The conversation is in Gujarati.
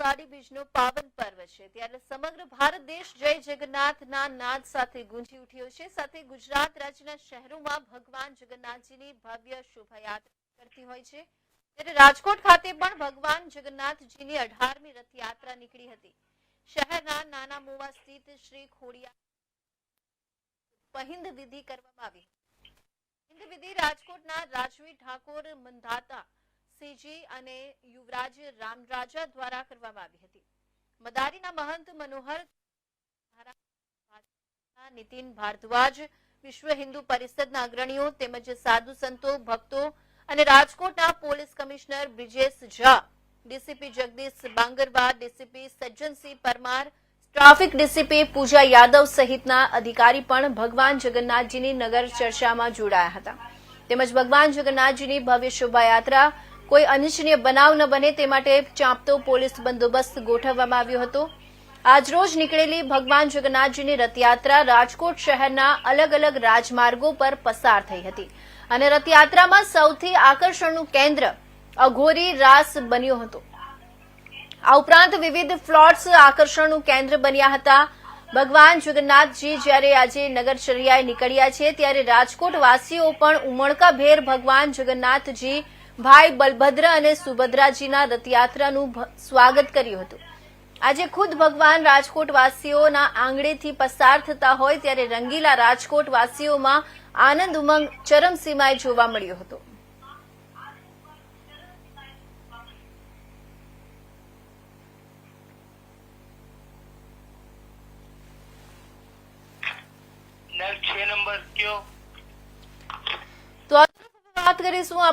અષાઢી બીજનો પાવન પર્વ છે. ત્યારે સમગ્ર ભારત દેશ જય જગન્નાથના નાદ સાથે ગુંજી ઉઠ્યો છે. સાથે ગુજરાત રાજ્યના શહેરોમાં ભગવાન જગન્નાથજીની ભવ્ય શોભાયાત્રા કરતી હોય છે. ત્યારે રાજકોટ ખાતે પણ ભગવાન જગન્નાથજીની અઢારમી રથયાત્રા નીકળી હતી. શહેરના નાના મોવા સ્થિત શ્રી ખોડિયા પહિંદ વિધિ કરવામાં આવી. હિન્દ વિધિ રાજકોટના રાજવી ઠાકોર મંધાતા સીજી અને યુવરાજ રામરાજા દ્વારા કરવામાં આવી હતી. મદારીના મહંત મનોહર નીતિન ભારદ્વાજ, વિશ્વ હિન્દુ પરિષદના અગ્રણીઓ તેમજ સાધુ સંતો, ભક્તો અને રાજકોટના police commissioner Brijesh Jha, DCP Jagdish Bangarwa, DCP Sajjansinh Parmar, traffic DCP Pooja Yadav સહિતના અધિકારી પણ ભગવાન જગન્નાથજીની નગર ચર્ચામાં જોડાયા હતા. તેમજ ભગવાન જગન્નાથજીની ભવ્ય શોભાયાત્રા કોઈ અનિચ્છનીય બનાવ ન બને તે માટે ચાંપતો પોલીસ બંદોબસ્ત ગોઠવવામાં આવ્યો હતો. આજરોજ નીકળેલી ભગવાન જગન્નાથજીની રથયાત્રા રાજકોટ શહેરના અલગ અલગ રાજમાર્ગો પર પસાર થઈ હતી અને રથયાત્રામાં સૌથી આકર્ષણનું કેન્દ્ર અઘોરી રાસ બન્યો હતો. આ ઉપરાંત વિવિધ ફ્લોટ્સ આકર્ષણનું કેન્દ્ર બન્યા હતા. ભગવાન જગન્નાથજી જ્યારે આજે નગરચર્યાએ નીકળ્યા છે ત્યારે રાજકોટવાસીઓ પણ ઉમળકાભેર ભગવાન જગન્નાથજી ભાઈ બલભદ્ર અને સુભદ્રાજીના રથયાત્રાનું સ્વાગત કર્યું હતું. આજે ખુદ ભગવાન રાજકોટ વાસીઓના આંગણેથી પસાર થતા હોય ત્યારે રંગીલા રાજકોટ વાસીઓમાં આનંદ ઉમંગ ચરમસીમાએ જોવા મળ્યો હતો. નંબર કયો? તો વાત કરીશું